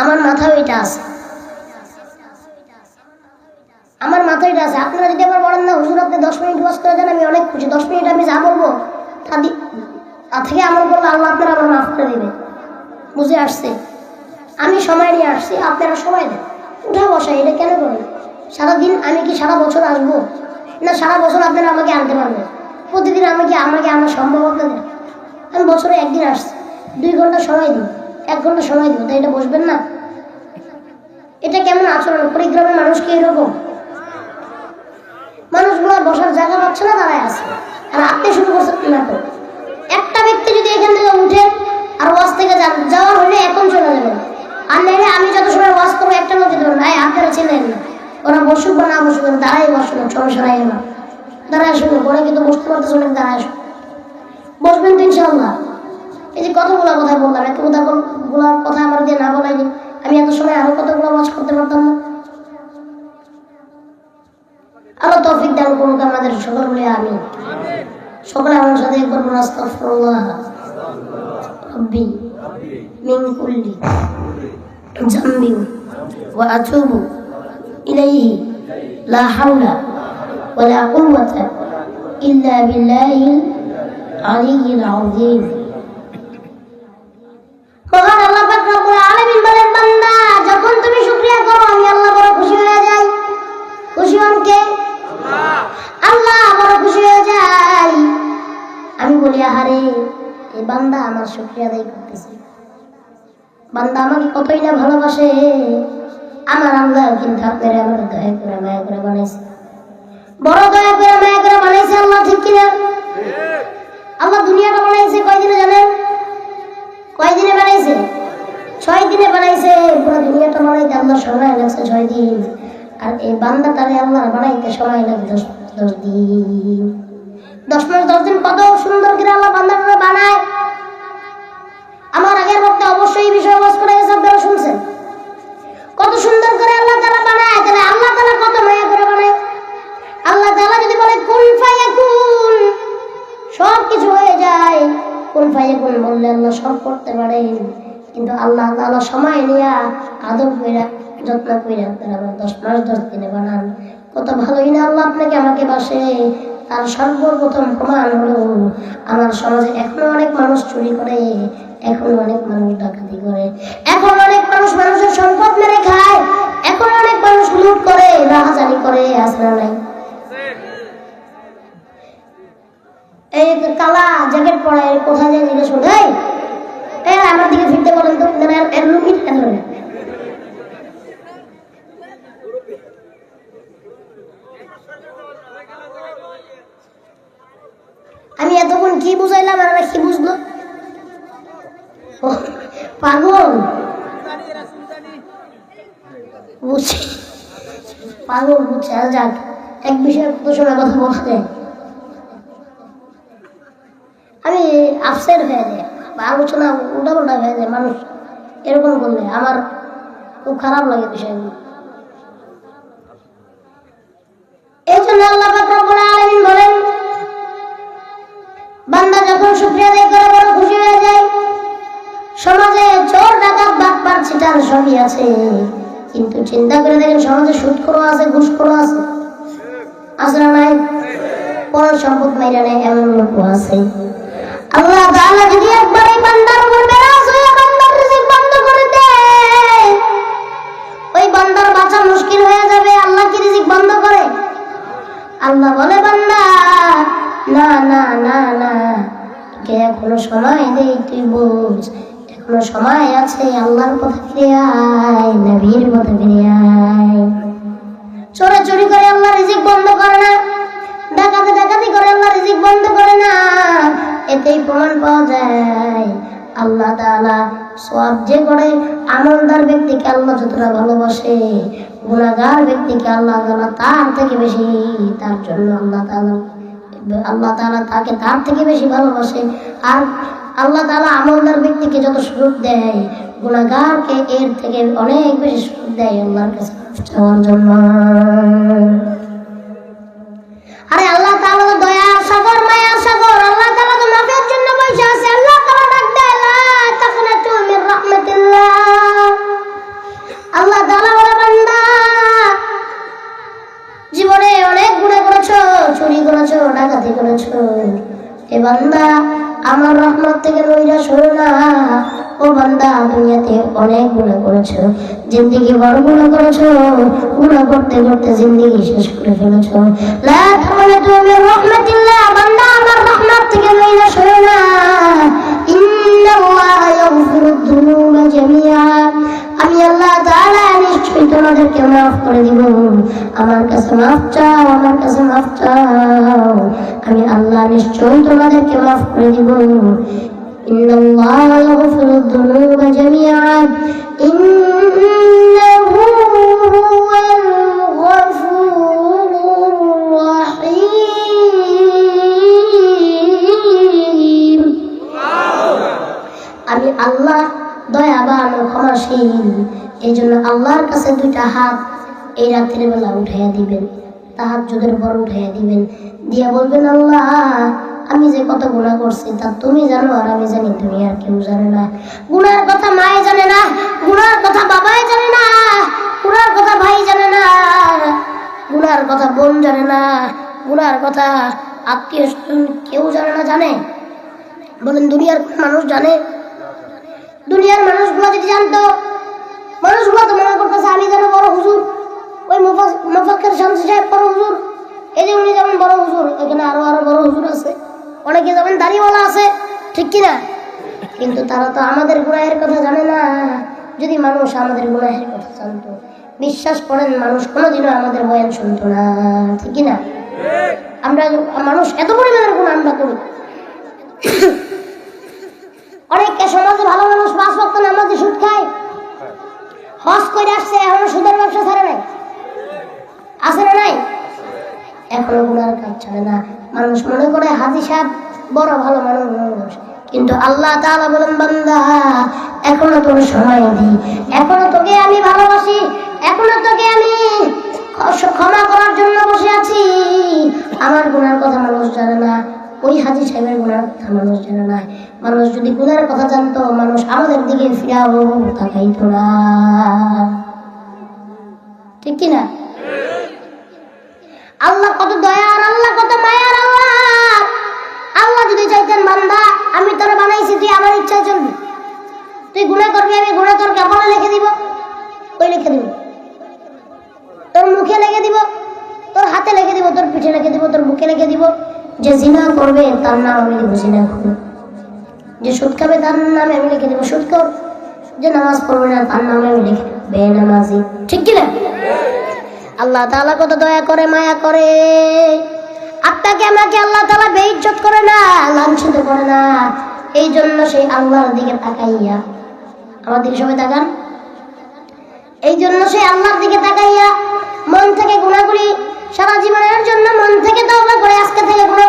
আমার মাথায় ওইটা আছে। আমার মাথায় এটা আছে। আপনারা যদি আবার বলেন না, হুজুর আপনি দশ মিনিট ওয়াজ করে দেন, আমি অনেক খুশি। দশ মিনিট আমি যা বলব, তা তা থেকে আমল করলে আল্লাহ আপনারা আমার মাফ করে দেবে। বুঝে আসছে? আমি সময় নিয়ে আসছি, আপনারা সময় দেন। উঠে বসা, এটা কেন করেন সারাদিন আমি কি সারা বছর আসব? না, সারা বছর আপনারা আমাকে আনতে পারবেন? প্রতিদিন আমাকে আমাকে আনা সম্ভব আপনাদের? আমি বছরে একদিন আসছি। দুই ঘণ্টা সময় দিই। এক ঘণ্টা সময় দিব তাই এটা বসবেন না। এটা কেমন আচরণ? পরিগ্রামের মানুষ কি এরকম? মানুষগুলো বসার জায়গা পাচ্ছে না, দাঁড়ায় আছে। আর আপনি শুরু করছেন না একটা ব্যক্তি যদি এখান থেকে উঠে আর ওয়াজ থেকে যান, যাওয়ার হলে এখন চলে যাবেন আর নাইলে আমি যত সময় ওয়াজ করব, একটা লোক যেতে পারব না আপনারা ছিলেন না। ওরা বসুক বা না বসুক দাঁড়াই বসুন সমস্যা নাই আমার দাঁড়ায় শুনুন ওরা কিন্তু বসতে পারতেছে অনেক দাঁড়ায় শুনুন বসবেন তো ইনশাল্লাহ এই যে কতগুলো কথা বললাম এত কথা গুলা কথা আমার দিয়ে না বলাই আমি এত সময় আরও কতগুলো ওয়াজ করতে পারতাম না। আল্লাহ তৌফিক দান করুক আমাদের সকল বলে আমি সকলে আমার সাথে একবার বলুন, আস্তাগফিরুল্লাহ। রব্বি মিন কুল্লি জামবি ওয়া আতুবু ইলাইহি লা হাওলা ওয়ালা কুওয়াতা ইল্লা বিল্লাহিল আলিয়্যিল আযীম। বান্দা আমাকে কতই না ভালোবাসে। আমার আল্লাহ কিন্তু আপনার আমার দয়া করে, মায়া করে বানাইছে। বড় দয়া করে, মায়া করে বানাইছে আল্লাহ, ঠিক কিনা? আল্লাহ দুনিয়াটা বানাইছে, কয়দিনে জানেন? কয়দিনে বানাইছে? ছয় দিনে বানাইছে, পুরো দুনিয়াটা বানাইতে আল্লাহ সময় লাগছে ছয় দিন। আর এই বান্দাটারে আল্লাহ বানাইতে সময় লাগে দশ দশ দিন। দশ মাস, দশ দিন কত সুন্দর করে আল্লাহ বান্দাটারে বানায়। আমার আগের বক্তা অবশ্যই এই বিষয়ে করে গেছে আপনারা শুনছেন। কত সুন্দর করে আল্লাহ তালা বানায়, তাহলে আল্লাহ তালা কত মায়া করে বানায়? আল্লাহ তালা যদি বলে কুন ফায়াকুন সব কিছু হয়ে যায়। কোন ফাইয়ে কোন বললে আল্লাহ সব করতে পারেন কিন্তু আল্লাহ তাআলা সময় নিয়া, আদব কইরা, যত্ন কইরা আপনারা আবার দশ মাস, দশ দিনে বানান। কত ভালোই না আল্লাহ আপনাকে আমাকে বাসে। তার সর্বপ্রথম প্রমাণ হলো, আমার সমাজে এখনও অনেক মানুষ চুরি করে। এখন অনেক মানুষ ডাকাতি করে। এখন অনেক মানুষ মানুষের সম্পদ মেরে খায়। এখন অনেক মানুষ লুট করে, রাহাজানি করে আসলে নাই। এই কালা জ্যাকেট কোথায় যায় জিজ্ঞেস আমার দিকে ফিরতে বলেন তো। এর- আমি এতক্ষণ কি বুঝাইলাম, আর কি বুঝলো পাগল? বুঝছি। পাগল বুঝছে, আর যাক, এক বিষয়ে কত সময় কথা বলা যায় আমি আপসেট হয়ে যায় বা আলোচনা উল্টাপাল্টা হয়ে যায় মানুষ এরকম করলে আমার খুব খারাপ লাগে বিষয়গুলো। বলেন, বান্দা যখন শুকরিয়া আদায় করে বড় খুশি হয়ে যায় সমাজে চোর ডাকাত বাটপার ছিটার সবই আছে। কিন্তু চিন্তা করে দেখেন, সমাজে সুদ করো আছে ঘুষ করো আছে না নাই? পর সম্পদ মাইরা নেয় এমন লোক আছে। আল্লাহ তাআলা যদি একবার এই বান্দার উপর বেরাজ হয়ে বান্দার রিজিক বন্ধ করে দেয়, ওই বান্দার বাঁচা মুশকিল হয়ে যাবে, আল্লাহ কি রিজিক বন্ধ করে? আল্লাহ বলে, বান্দা, না না না না কে এখনও সময় নেই, তুই বুঝ এখনও সময় আছে আল্লাহর পথে ফিরে আয়, নবীর পথে ফিরে আয়। চোরা চুরি করে আল্লাহ রিজিক বন্ধ করে না, ডাকাতি ডাকাতি করে আল্লাহ রিজিক বন্ধ করে না, এতেই প্রমাণ পাওয়া যায়। আল্লাহ তাআলা সব যে করে, আমলদার ব্যক্তিকে আল্লাহ যতটা ভালোবাসে গুণাগার ব্যক্তিকে আল্লাহ তাআলা তার থেকে বেশি, তার জন্য আল্লাহ তাআলা আল্লাহ তাআলা তাকে তার থেকে বেশি ভালোবাসে। আর আল্লাহ তালা আমলদার ব্যক্তিকে যত সুযোগ দেয় গুণাগারকে এর থেকে অনেক বেশি সুযোগ দেয় আল্লাহর কাছে আমার রহমত থেকে বইরা হলো না। ও বান্দা, দুনিয়াতে অনেক গুণা করেছ। জিন্দিগি বড় গুণা করেছ। গুণা করতে করতে জিন্দিগি শেষ করে ফেলেছো। লা মির রাহমাতিল্লাহ। বান্দা, আমার রহমত থেকে বইরা না। ইন্নাল্লাহ ইয়াগফিরুদ তোমাদেরকে মাফ করে দিব আমার কাছে মাফ চাও আমার কাছে মাফ চাও আমি আল্লাহ নিশ্চয়ই তোমাদেরকে মাফ করে দিব إن الله يغفر الذنوب جميعا إنه هو الغفور الرحيم আমি আল্লাহ দয়াবান ও ক্ষমাশীল এই জন্য আল্লাহর কাছে দুইটা হাত এই রাত্রির বেলা উঠাইয়া দিবেন তাহার যুদের পর উঠাইয়া দিবেন। দিয়া বলবেন, আল্লাহ, আমি যে কত গুণা করছি তা তুমি জানো আর আমি জানি, তুমি আর কেউ জানে না। গুনার কথা মায়ে জানে না, গুনার কথা বাবাই জানে না, গুনার কথা ভাই জানে না গুণার কথা বোন জানে না, গুনার কথা আত্মীয় স্বজন কেউ জানে না, জানে? বলেন, দুনিয়ার মানুষ জানে? দুনিয়ার মানুষগুলো যদি জানতো মানুষগুলো তো মনে করতেছে আমি যেন বড় হুজুর। ওই মুফাক্কের শামসি সাহেব বড় হুজুর। এই যে উনি যেমন বড় হুজুর এখানে আরও আরও বড় হুজুর আছে। অনেকে যেমন দাড়িওয়ালা আছে, ঠিক কিনা? কিন্তু তারা তো আমাদের গুনাহের কথা জানে না। যদি মানুষ আমাদের গুনাহের কথা জানতো, বিশ্বাস করেন, মানুষ কোনোদিনও আমাদের বয়ান শুনতো না, ঠিক কিনা? আমরা মানুষ এত পরিমাণের গুণ আমরা করি। অনেকে সমাজে ভালো মানুষ পাঁচ ভক্ত নামাজে সুদ খায় হজ করে আসছে, এখনও সুদের ব্যবসা ছাড়ে নাই। আছে না নাই? এখনও গুনার কাজ ছাড়ে না। মানুষ মনে করে হাজি সাহেব বড় ভালো মানুষ। কিন্তু আল্লাহ তাআলা বলেন, বান্দা, এখনও তোর সময় দিই এখনও তোকে আমি ভালোবাসি। এখনও তোকে আমি ক্ষমা করার জন্য বসে আছি। আমার গুনার কথা মানুষ জানে না। ওই হাজি সাহেবের গুনার কথা মানুষ জানে না। মানুষ যদি গুনার কথা জানতো, মানুষ আমাদের দিকে ফিরাও তাকাইতো না। ঠিক কি না? আল্লাহ কত দয়ার, আল্লাহ কত মায়ার আল্লাহ। আল্লাহ যদি চাইতেন বান্দা, আমি তোর বানাইছি, তুই আমার ইচ্ছা চলবি। তুই গুণা করবি, আমি গুণা তোর কপালে লিখে দিব। ওই লিখে দিব। তোর মুখে লিখে দিব, তোর হাতে লিখে দিব, তোর পিঠে লিখে দিব, তোর বুকে লিখে দিব। যে জিনা করবে, তার নাম আমি দিব জিনা করবে। যে সুদ খাবে, তার নামে আমি লিখে দিব সুদ কর যে নামাজ পড়বে না, তার নামে আমি লিখে দেব বেনামাজি। ঠিক কিনা? আল্লাহ তাআলা কত দয়া করে, মায়া করে। আপনাকে আমাকে আল্লাহ তাআলা বেইজ্জত করে না, লাঞ্ছিত করে না। এই জন্য সেই আল্লাহর দিকে তাকাইয়া আমার দিকে সবাই তাকান। এই জন্য সেই আল্লাহর দিকে তাকাইয়া মন থেকে গুণাগুলি সারা জীবনের জন্য মন থেকে তওবা করে, আজকে থেকে গুণাগুলি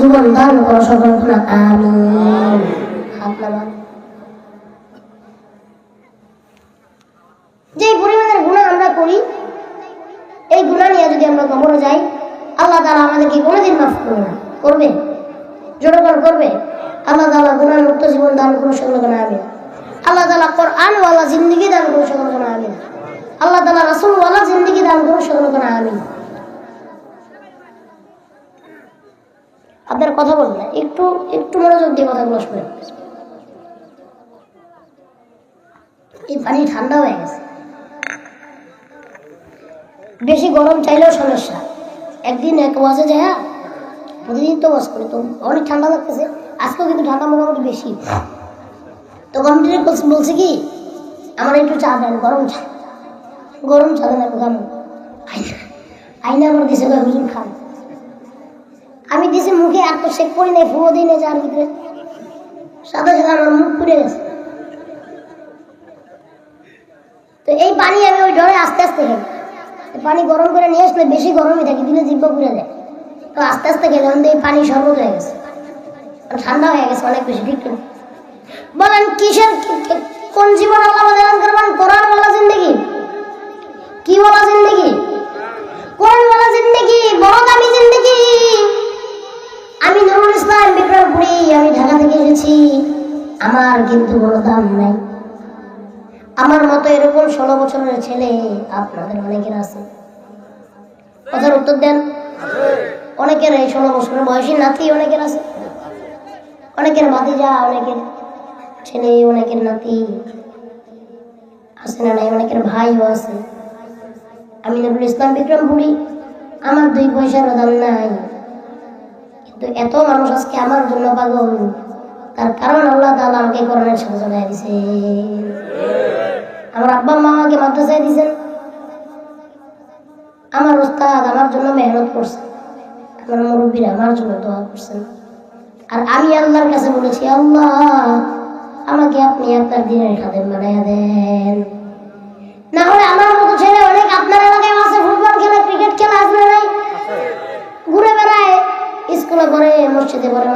জীবন দান করো সকল আমিন। যে পরিমাণের গুণা আমরা করি, এই গুণা নিয়ে যদি আমরা কবরে যাই, আল্লাহ তাআলা আমাদেরকে কোনোদিন মাফ করবে না। করবে? জোরকর করবে? আল্লাহ তাআলা গুণা মুক্ত জীবন দান করুন সকল গুণা আমিন। আল্লাহ তালা কোরআন ওয়ালা জিন্দগি দান করুন সকল গুণা আমিন। আল্লাহ তালা রাসূল ওয়ালা জিন্দগি দান করুন সকল গুণা আমিন। আপনার কথা বলবেন না, একটু একটু মনোযোগ দিয়ে কথাগুলো শুনেন এই পানি ঠান্ডা হয়ে গেছে। বেশি গরম চাইলেও সমস্যা একদিন এক ওয়াজে যায় প্রতিদিন তো ওয়াজ করি, তো অনেক ঠান্ডা লাগতেছে, আজকেও কিন্তু ঠান্ডা মোটামুটি বেশি। তো কমিটির বলছে কি, আমার একটু চা দেন, গরম চা। গরম চা দেন, আমি খাব। আইনা আমার হুজুর খান আমি দিছি মুখে, আর তো শেক করি নাই ফুয়ো দিই নাই যার ভিতরে। সাদা সাদা আমার মুখ পুড়ে গেছে। তো এই পানি আমি ওই ডরে আস্তে আস্তে খাই। পানি গরম করে নিয়ে আসলে বেশি গরমই থাকে, দিলে জিব্বা পুড়ে যায়। তো আস্তে আস্তে খেলে আমাদের এই পানি শরবত হয়ে গেছে। ঠান্ডা হয়ে গেছে অনেক বেশি, ঠিক বলেন, কিসের কোন জীবন আল্লাহ দান করবেন? কোরআন বলা জিন্দগি? কি বলা জিন্দগি? কোরআন বলা জিন্দগি? বড় দামি জিন্দগি? এসেছি আমার কিন্তু কোনো দাম নাই। আমার মতো এরকম ষোলো বছরের ছেলে আপনাদের অনেকের আছে। কথার উত্তর দেন। অনেকের এই ষোলো বছরের বয়সী নাতি অনেকের আছে। অনেকের ভাতিজা, অনেকের ছেলে, অনেকের নাতি আছে না নাই, অনেকের ভাইও আছে। আমি নবুল ইসলাম বিক্রম বলি আমার দুই পয়সার দাম নাই। কিন্তু এত মানুষ আজকে আমার জন্য পাগল। তার কারণ আল্লাহ তাআলা আমাকে করোনার সাথে চলে দিছে। আমার আব্বা মা আমাকে মাদ্রাসায় দিয়েছেন। আমার ওস্তাদ আমার জন্য মেহনত করছে। আমার মুরব্বীরা আমার জন্য দোয়া করছেন। আর আমি আল্লাহর কাছে বলেছি, আল্লাহ, আমাকে আপনি আপনার দিনের খাদেম বানাইয়া দেন। না হলে আমার মতো ছেলে অনেক আপনার এলাকায় আছে, ফুটবল খেলা, ক্রিকেট খেলা না নাই। ঘুরে বেড়ায়, স্কুলে পড়ে, মসজিদে পড়ে